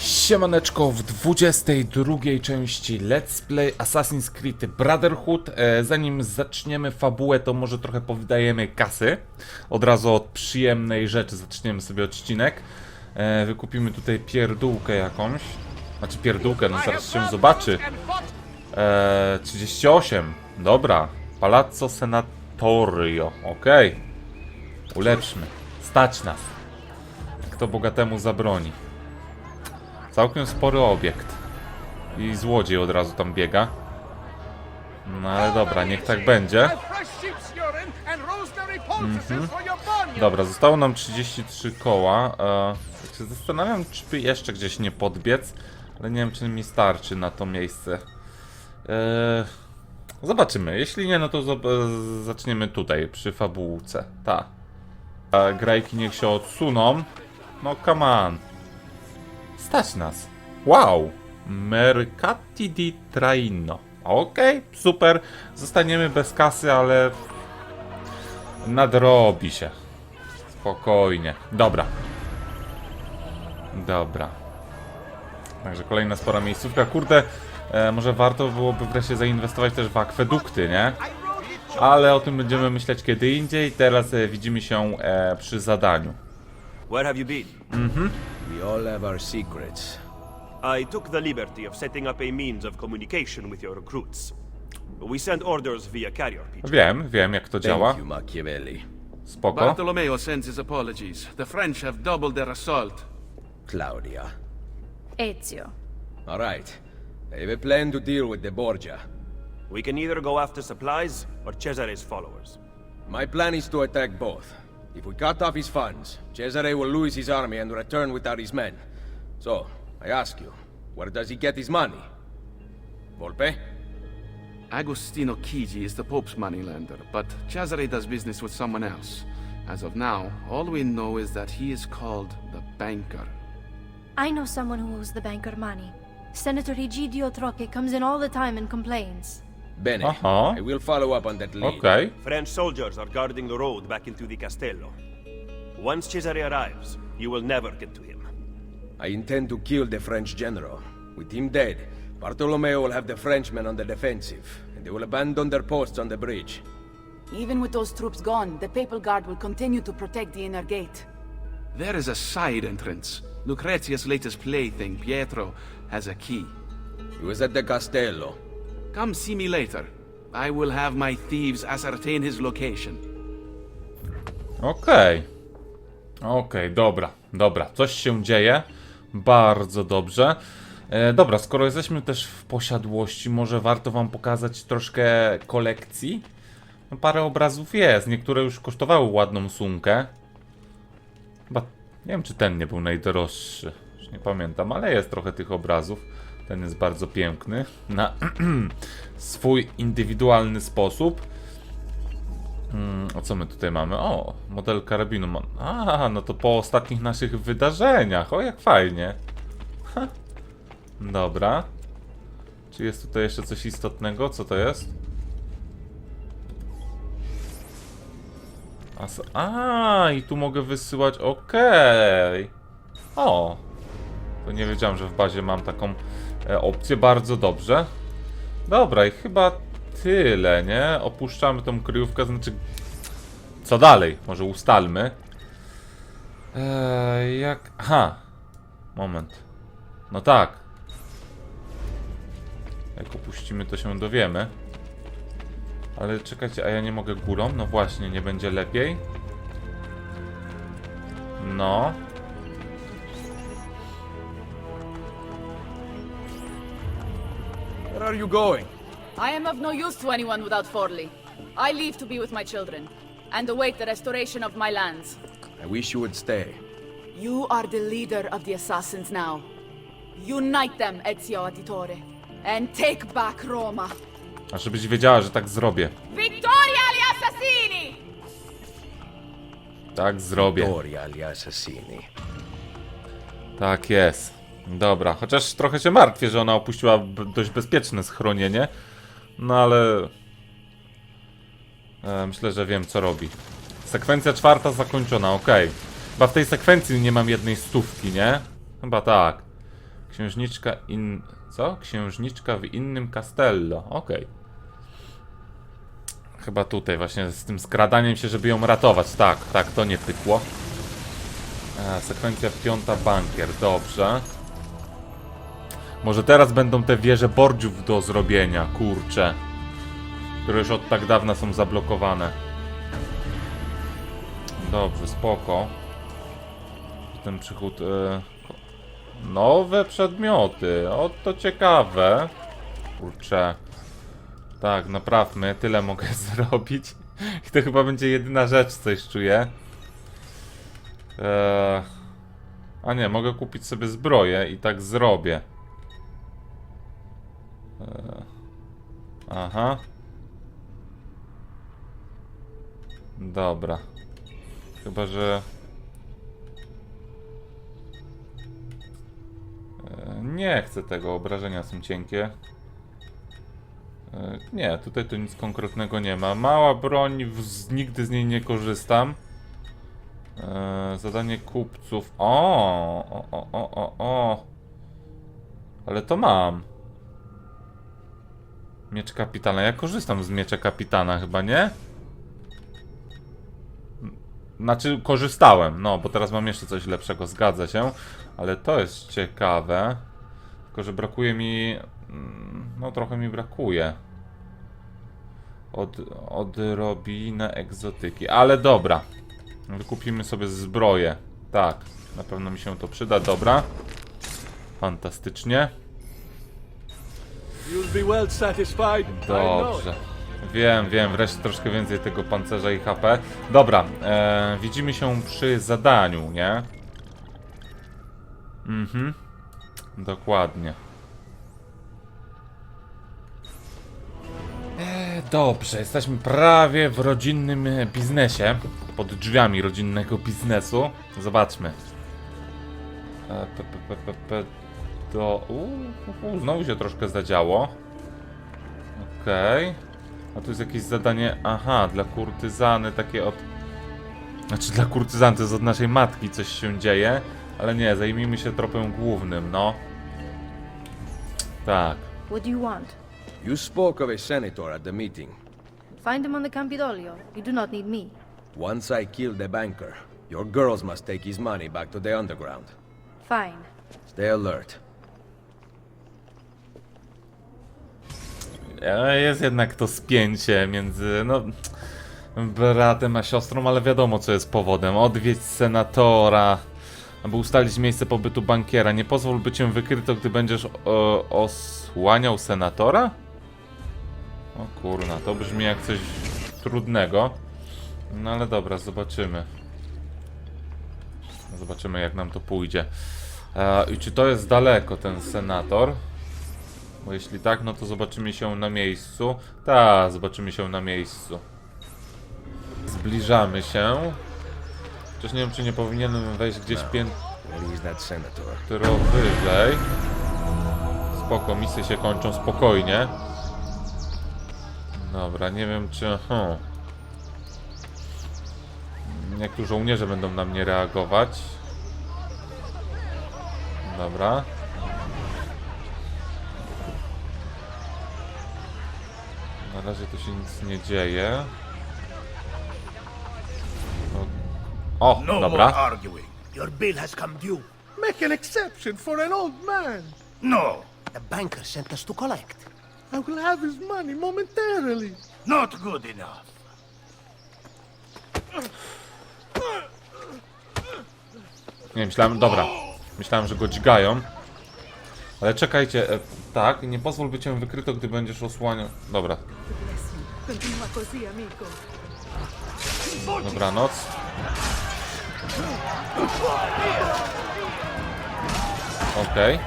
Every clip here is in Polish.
Siemaneczko w 22 części Let's Play Assassin's Creed Brotherhood. E, zanim zaczniemy fabułę, to może trochę powydajemy kasy. Od razu od przyjemnej rzeczy zaczniemy sobie odcinek. E, wykupimy tutaj pierdółkę jakąś. Znaczy pierdółkę, no zaraz się zobaczy. E, 38, dobra. Palazzo Senatorio, okej. Ulepszmy. Stać nas. Kto bogatemu zabroni. Całkiem spory obiekt. I złodziej od razu tam biega. No ale dobra, niech tak będzie. Mhm. Dobra, zostało nam 33 koła. E, się zastanawiam, czy jeszcze gdzieś nie podbiec, ale nie wiem, czy mi starczy na to miejsce. E, zobaczymy. Jeśli nie, no to e, zaczniemy tutaj, przy fabułce. Ta. A grajki niech się odsuną. No, come on. Stać nas. Wow! Mercati di Traino. Okej, super. Zostaniemy bez kasy, ale nadrobi się. Spokojnie. Dobra. Dobra. Także kolejna spora miejscówka. Kurde, e, może warto byłoby wreszcie zainwestować też w akwedukty, nie? Ale o tym będziemy myśleć kiedy indziej. Teraz e, widzimy się e, przy zadaniu. Where have you been? We all have our secrets. I took the liberty of setting up a means of communication with your recruits. We send orders via carrier pigeon. Wiem, wiem jak to działa. Thank you, Machiavelli. Spoko. Bartolomeo sends his apologies. The French have doubled their assault. Claudia. Ezio. All right. I have a plan to deal with the Borgia. We can either go after supplies or Cesare's followers. My plan is to attack both. If we cut off his funds, Cesare will lose his army and return without his men. So, I ask you, where does he get his money? Volpe? Agostino Chigi is the Pope's moneylender, but Cesare does business with someone else. As of now, all we know is that he is called the Banker. I know someone who owes the banker money. Senator Egidio Troche comes in all the time and complains. Bene. Uh-huh. I will follow up on that lead. Okay. French soldiers are guarding the road back into the castello. Once Cesare arrives, you will never get to him. I intend to kill the French general. With him dead, Bartolomeo will have the Frenchmen on the defensive, and they will abandon their posts on the bridge. Even with those troops gone, the Papal Guard will continue to protect the inner gate. There is a side entrance. Lucrezia's latest plaything, Pietro, has a key. He was at the castello. Come see me later. I will have my thieves ascertain his location. Okej. Okej, dobra, dobra. Coś się dzieje. Bardzo dobrze. E, dobra, skoro jesteśmy też w posiadłości, może warto wam pokazać troszkę kolekcji. No, parę obrazów jest. Niektóre już kosztowały ładną sumkę. Chyba, nie wiem czy ten nie był najdroższy. Już nie pamiętam, ale jest trochę tych obrazów. Ten jest bardzo piękny. Na swój indywidualny sposób. Mm, a co my tutaj mamy? O, model karabinu. ma- A, no to po ostatnich naszych wydarzeniach. O, jak fajnie. Dobra. Czy jest tutaj jeszcze coś istotnego? Co to jest? A, A i tu mogę wysyłać. Okej. O. To nie wiedziałem, że w bazie mam taką opcję. Bardzo dobrze. Dobra, i chyba tyle, nie? Opuszczamy tą kryjówkę, znaczy... Co dalej? Może ustalmy. Eee, jak... Aha. Moment. No tak. Jak opuścimy, to się dowiemy. Ale czekajcie, a ja nie mogę górą? No właśnie, nie będzie lepiej? No. Where are you going? I am of no use to anyone without Forli. I leave to be with my children, and await the restoration of my lands. I wish you would stay. You are the leader of the assassins now. Unite them, Ezio Auditore, and take back Roma. A żebyś wiedziała, że tak zrobię. Vittoria agli assassini! Tak zrobię. Doria agli assassini. Tak jest. Dobra, chociaż trochę się martwię, że ona opuściła dość bezpieczne schronienie. No ale. E, myślę, że wiem co robi. Sekwencja czwarta zakończona, okej. Chyba w tej sekwencji nie mam jednej stówki, nie? Chyba tak. Księżniczka in... Co? Księżniczka w innym castello. Okej. Chyba tutaj właśnie z tym skradaniem się, żeby ją ratować. Tak, tak, to nie pykło. E, sekwencja piąta, bankier. Dobrze. Może teraz będą te wieże bordziów do zrobienia, kurcze. Które już od tak dawna są zablokowane. Dobrze, spoko. Ten przychód... E, nowe przedmioty. O, to ciekawe. Kurczę. Tak, naprawmy. Tyle mogę zrobić. I to chyba będzie jedyna rzecz, coś czuję. Eee... A nie, mogę kupić sobie zbroję i tak zrobię. Aha. Dobra. Chyba, że... E, Nie chcę tego, obrażenia są cienkie. E, Nie, tutaj to nic konkretnego nie ma. Mała broń, nigdy z niej nie korzystam. E, Zadanie kupców. O, o, o, o, o. Ale to mam. Miecz kapitana. Ja korzystam z miecza kapitana, chyba nie? Znaczy, korzystałem, no, bo teraz mam jeszcze coś lepszego, zgadza się. Ale to jest ciekawe. Tylko, że brakuje mi. mm, No, trochę mi brakuje. Od, odrobinę egzotyki. Ale dobra. Wykupimy sobie zbroję. Tak, na pewno mi się to przyda. Dobra. Fantastycznie. Dobrze. Wiem, wiem, wreszcie troszkę więcej tego pancerza i HP. Dobra, e, widzimy się przy zadaniu, nie? Mhm. Dokładnie. E, dobrze, jesteśmy prawie w rodzinnym e, biznesie. Pod drzwiami rodzinnego biznesu. Zobaczmy. E, pe, pe, pe, pe, pe, do... U, u, u, znowu się troszkę zadziało. Okej. A tu jest jakieś zadanie. Aha, dla kurtyzany takie od. Znaczy dla kurtyzany to jest od naszej matki coś się dzieje. Ale nie, zajmijmy się tropem głównym, no. Tak. What do you want? You spoke of a senator at the meeting. Find him on the Campidoglio. You do not need me. Once I kill the banker, your girls must take his money back to the underground. Fine. Stay alert. Jest jednak to spięcie między, no, bratem a siostrą, ale wiadomo co jest powodem. Odwiedź senatora, aby ustalić miejsce pobytu bankiera. Nie pozwól, by cię wykryto, gdy będziesz osłaniał senatora? O kurna, to brzmi jak coś trudnego. No ale dobra, zobaczymy. Zobaczymy jak nam to pójdzie. E, I czy to jest daleko, ten senator? Bo jeśli tak, no to zobaczymy się na miejscu. Tak, zobaczymy się na miejscu. Zbliżamy się. Chociaż nie wiem, czy nie powinienem wejść gdzieś piętro that senator? wyżej. Spoko, misje się kończą spokojnie. Dobra, nie wiem czy... Hmm. Jak tu żołnierze będą na mnie reagować. Dobra. Na razie tu się nic nie dzieje. O, o No dobra. more arguing. Your bill has come due. Make an exception for an old man. No. The banker sent us to collect. I will have his money momentarily. Not good enough. Nie, myślałem, dobra. Myślałem, że go dźgają. Ale czekajcie, e, tak, nie pozwól by cię wykryto, gdy będziesz osłaniał. Dobra, Continua così, amico. dobranoc. Okej.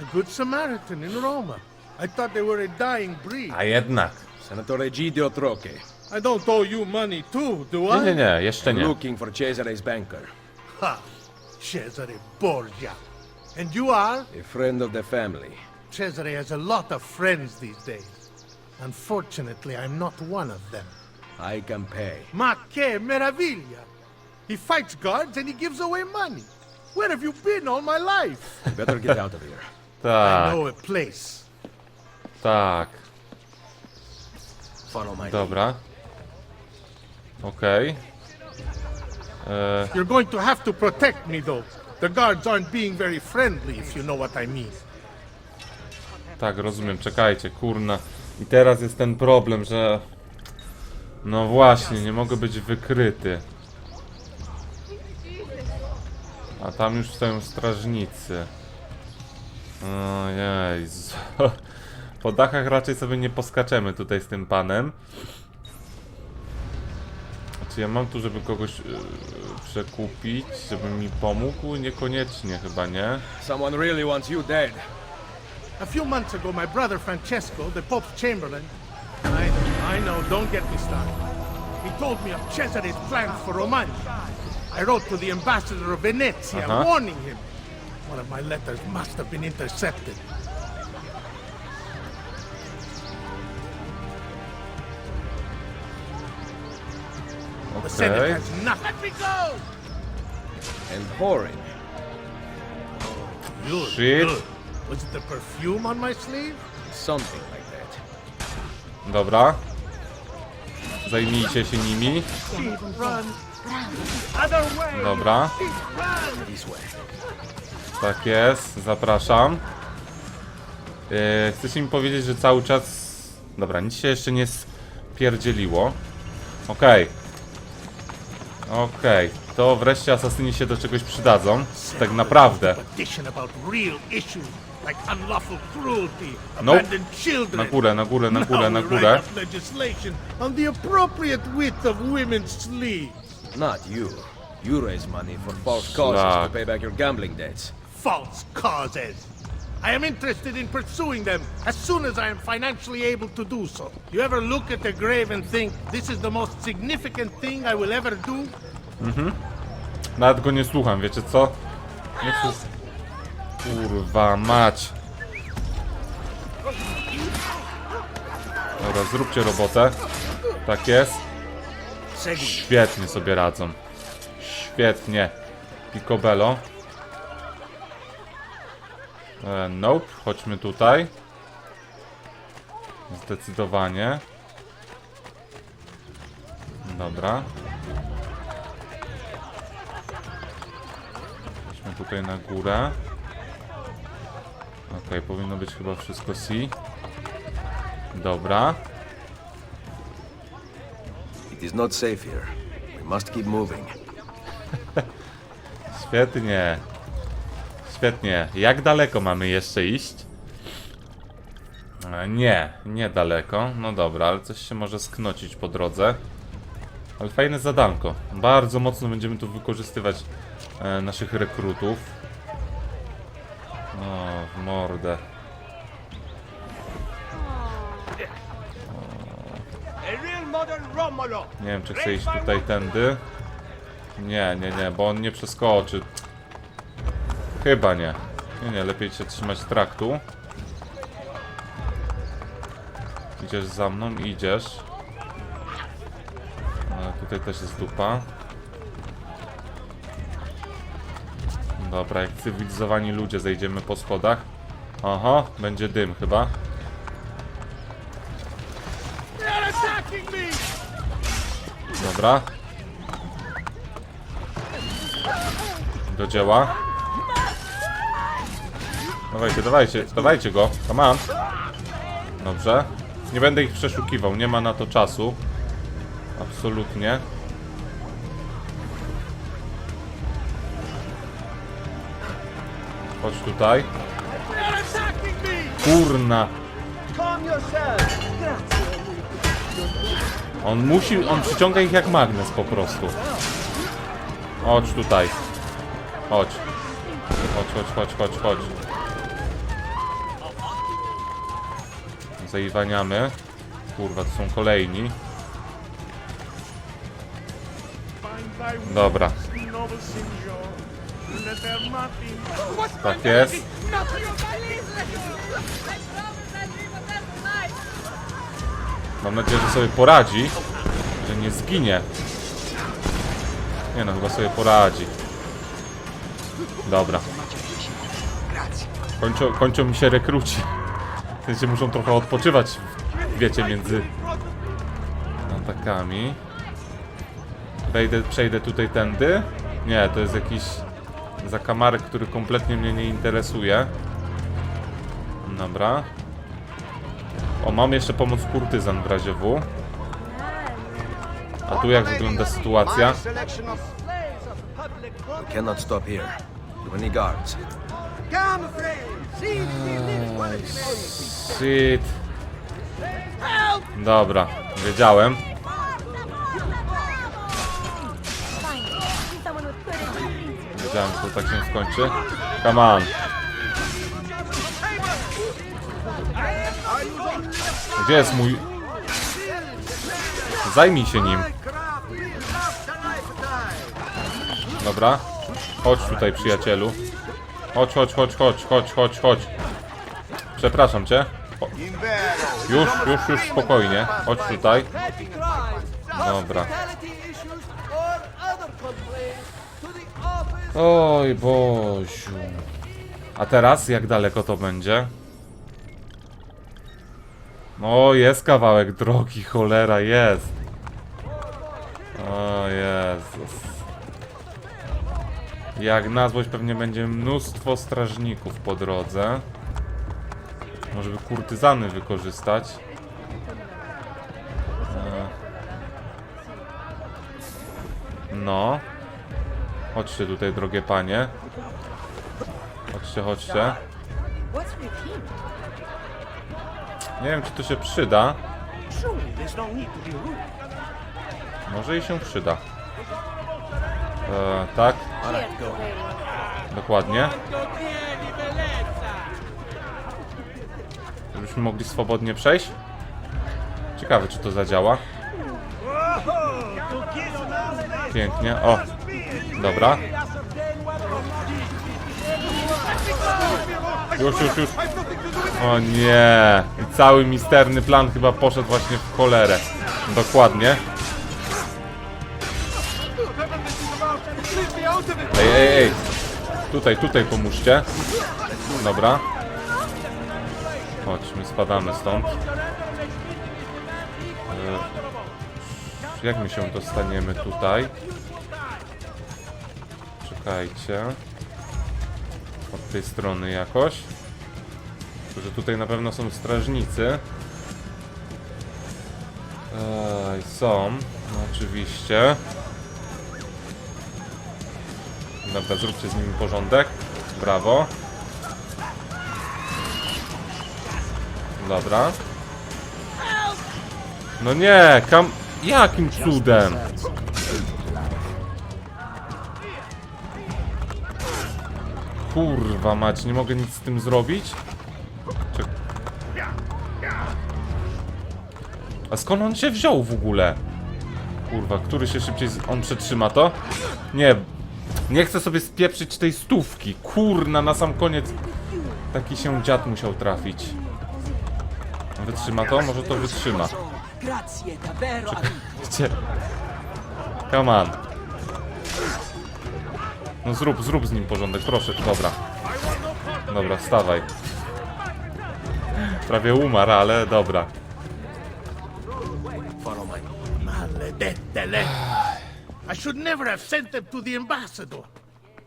A good Samaritan in Roma. I thought they were a dying breed. A jednak. Senator Egidio Troche. I don't owe you money too, do Nie, nie, nie, jeszcze nie. Looking for Cesare's banker. Ha! Cesare Borgia. And you are? A friend of the family. Cesare has a lot of friends these days. Unfortunately, I'm not one of them. I can pay. Ma che meraviglia! He fights guards and he gives away money. Where have you been all my life? Better get out of here. I know a place. tak. Follow my lead. Dobra. Okej. E, You're going to have to protect me, though. The guards aren't being very friendly, if you know what I mean. Tak, rozumiem, czekajcie, kurna. I teraz jest ten problem, że... No właśnie, nie mogę być wykryty. A tam już stoją strażnicy. Ojej. Po dachach raczej sobie nie poskaczemy tutaj z tym panem. Czy ja mam tu, żeby kogoś yy, przekupić, żeby mi pomógł? Niekoniecznie chyba, nie? Someone really wants you dead. A few months ago, my brother Francesco, the Pope's Chamberlain, I know, I know, don't get me started. He told me of Cesare's plans for Romagna. I wrote to the ambassador of Venezia, Uh-huh. warning him. One of my letters must have been intercepted. Senate Okej. has nothing. Let me go! And whoring. Good, Shit. good. Was it the perfume on my sleeve? Something like that. Dobra. Zajmijcie się nimi. Dobra, This way. tak jest, zapraszam. Yy, chcecie mi powiedzieć, że cały czas... Dobra, nic się jeszcze nie spierdzieliło. Okej. Okej, to wreszcie asasyni się do czegoś przydadzą. Tak naprawdę. Nope. Na górę, na górę, na górę, na górę. Not you. You raise money for false causes to Szlak. pay back your gambling debts. False causes. I am interested in pursuing them as soon as I am financially able to do so. You ever look at a grave and think this is the most significant thing I will ever do? Nawet go nie słucham, wiecie co? Nie słuch... Kurwa mać. Dobra, zróbcie robotę. Tak jest. Świetnie sobie radzą. Świetnie. Picobello. E, nope, chodźmy tutaj. Zdecydowanie. Dobra. Chodźmy tutaj na górę. Okej, powinno być chyba wszystko C. Dobra. It is not safe here. We must keep moving. Świetnie. Świetnie. Jak daleko mamy jeszcze iść? E, Nie, nie daleko. No dobra, ale coś się może sknocić po drodze. Ale fajne zadanko. Bardzo mocno będziemy tu wykorzystywać e, naszych rekrutów. O, w mordę. Nie wiem, czy chcę iść tutaj tędy. Nie, nie, nie, bo on nie przeskoczy. Chyba nie. Nie, nie, lepiej się trzymać traktu. Idziesz za mną, idziesz. Ale tutaj też jest dupa. Dobra, jak cywilizowani ludzie zejdziemy po schodach. Aha, będzie dym chyba. Dobra. Do dzieła. Dawajcie, dawajcie, dawajcie go. Come on. Dobrze. Nie będę ich przeszukiwał, nie ma na to czasu. Absolutnie. Chodź tutaj. Kurna. On musi, on przyciąga ich jak magnes po prostu. Chodź tutaj. Chodź. Chodź, chodź, chodź, chodź, chodź. Zaiwaniamy. Kurwa, to są kolejni. Dobra. Tak jest. Mam nadzieję, że sobie poradzi. Że nie zginie. Nie no, chyba sobie poradzi. Dobra. Kończą, kończą mi się rekruci. W sensie muszą trochę odpoczywać, wiecie, między atakami. Wejdę, przejdę tutaj tędy. Nie, to jest jakiś zakamarek, który kompletnie mnie nie interesuje. Dobra. O, mam jeszcze pomoc kurtyzan w razie W. A tu jak wygląda sytuacja? We cannot stop here. Too many guards. Shit. Dobra, wiedziałem. Wiedziałem, że tak się skończy. Come on. Gdzie jest mój... Zajmij się nim. Dobra. Chodź tutaj, przyjacielu. Chodź, chodź, chodź, chodź, chodź, chodź, chodź. Przepraszam cię. O. Już, już, już spokojnie. Chodź tutaj. Dobra. Oj, Boziu. A teraz jak daleko to będzie? No, jest kawałek drogi, cholera, jest. O Jezus. Jak na złość pewnie będzie mnóstwo strażników po drodze. Może by kurtyzany wykorzystać. E. No. Chodźcie tutaj, drogie panie. Chodźcie, chodźcie. Nie wiem, czy to się przyda. Może i się przyda. E, tak, dokładnie. Żebyśmy mogli swobodnie przejść. Ciekawe, czy to zadziała. Pięknie. O, dobra. Już, już, już. O nie. I cały misterny plan chyba poszedł właśnie w cholerę. Dokładnie. Ej, ej, ej. Tutaj, tutaj pomóżcie. Dobra. Chodźmy, spadamy stąd. E, Jak my się dostaniemy tutaj? Czekajcie. Od tej strony jakoś. Że tutaj na pewno są strażnicy. Ej, są. Oczywiście. Dobra, zróbcie z nimi porządek. Brawo. Dobra. No nie, kam... Jakim cudem? Kurwa mać, nie mogę nic z tym zrobić? A skąd on się wziął w ogóle? Kurwa, który się szybciej... z- On przetrzyma to? Nie. Nie chcę sobie spieprzyć tej stówki. Kurna, na sam koniec taki się dziad musiał trafić. Wytrzyma to? Może to wytrzyma. Gdzie? Come on. No zrób, zrób z nim porządek, proszę. Dobra. Dobra, wstawaj. Prawie umarł, ale dobra. Maledette lad. I should never have sent them to the ambassador.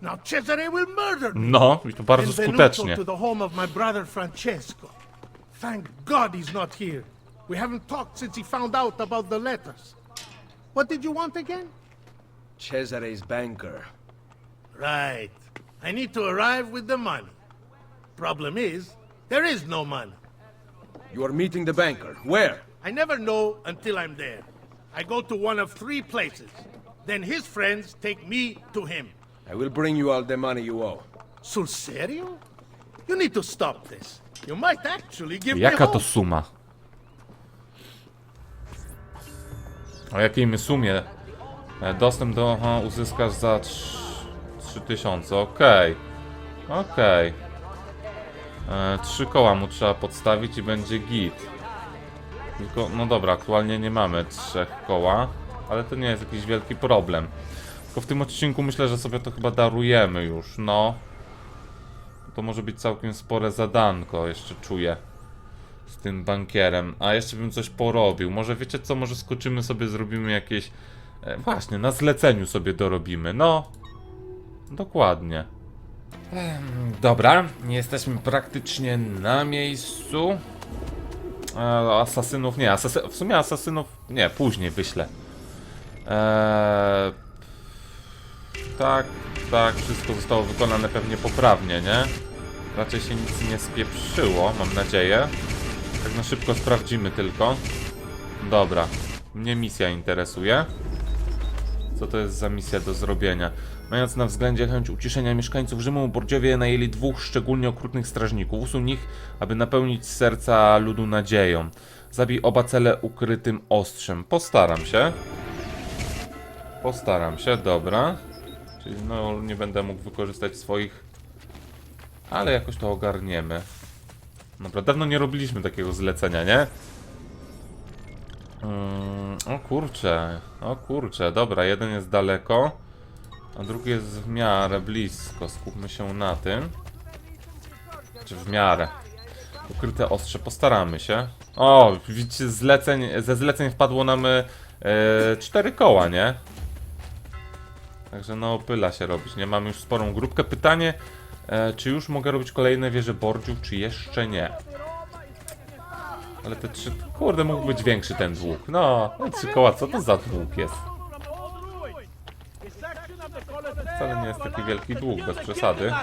Now Cesare will murder me. No, i to bardzo Benvenuto skutecznie. to the home of my brother Francesco. Thank God he's not here. We haven't talked since he found out about the letters. What did you want again? Cesare's banker. Right. I need to arrive with the money. Problem is, there is no money. You are meeting the banker. Where? I never know until I'm there. I go to one of three places. Then his friends take me to him. I will bring you all the money you owe. Sul serio? You need to stop this. You might actually give me Jaka to hope. suma? O jakiej my sumie? E, Dostęp do aha, uzyskasz za trz- 3000, okej. Okej. E, Trzy koła mu trzeba podstawić i będzie git. Tylko, no dobra, aktualnie nie mamy trzech koła, ale to nie jest jakiś wielki problem. Tylko w tym odcinku myślę, że sobie to chyba darujemy już, no. To może być całkiem spore zadanko, jeszcze czuję. Z tym bankierem. A jeszcze bym coś porobił. Może wiecie co, może skoczymy sobie, zrobimy jakieś... E, właśnie, na zleceniu sobie dorobimy, no. Dokładnie. Dobra, jesteśmy praktycznie na miejscu. E, asasynów nie, asasy, w sumie asasynów nie, później wyślę. Eee, tak, tak, wszystko zostało wykonane pewnie poprawnie, nie? Raczej się nic nie spieprzyło, mam nadzieję. Tak na szybko sprawdzimy tylko. Dobra, mnie misja interesuje. Co to jest za misja do zrobienia? Mając na względzie chęć uciszenia mieszkańców Rzymu, Bordziowie najęli dwóch szczególnie okrutnych strażników. Usuń ich, aby napełnić serca ludu nadzieją. Zabij oba cele ukrytym ostrzem. Postaram się. Postaram się, dobra. Czyli no nie będę mógł wykorzystać swoich... Ale jakoś to ogarniemy. Dobra, dawno nie robiliśmy takiego zlecenia, nie? Mm, o kurczę, o kurczę, dobra, jeden jest daleko, a drugi jest w miarę blisko. Skupmy się na tym. Czy w miarę. Ukryte ostrze, postaramy się. O, widzicie, zleceń, ze zleceń wpadło nam e, cztery koła, nie? Także no, pyla się robić, nie? Mamy już sporą grupkę. Pytanie, e, czy już mogę robić kolejne wieże Bordziów, czy jeszcze nie? Ale te trzy... Kurde, mógł być większy ten dług. No, no trzy koła, co to za dług jest? Wcale nie jest taki wielki dług, bez przesady.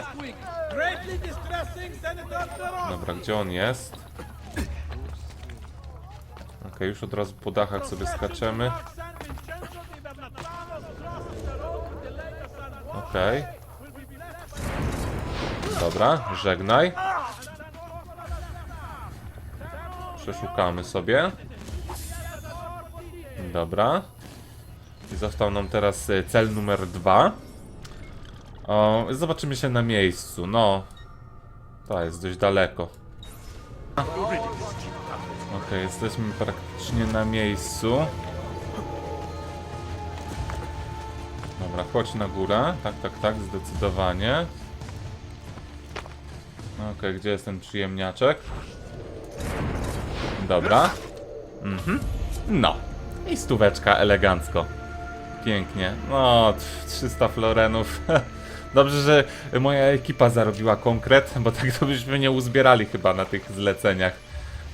Dobra, gdzie on jest? Okej, już od razu po dachach sobie skaczemy. Okej. Dobra, żegnaj. Przeszukamy sobie. Dobra. I został nam teraz e, cel numer dwa. O, zobaczymy się na miejscu. No. To jest dość daleko. Okej, jesteśmy praktycznie na miejscu. Dobra, chodź na górę. Tak, tak, tak, zdecydowanie. Okej, gdzie jest ten przyjemniaczek? Dobra. Mhm. No. I stóweczka elegancko. Pięknie. No, tf, 300 florenów. Dobrze, że moja ekipa zarobiła konkret, bo tak to byśmy nie uzbierali chyba na tych zleceniach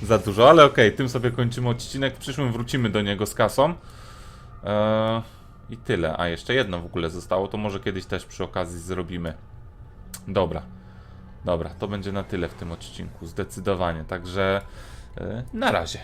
za dużo. Ale okej, tym sobie kończymy odcinek. W przyszłym wrócimy do niego z kasą. Eee, I tyle. A jeszcze jedno w ogóle zostało, to może kiedyś też przy okazji zrobimy. Dobra. Dobra, to będzie na tyle w tym odcinku, zdecydowanie. Także e, na razie.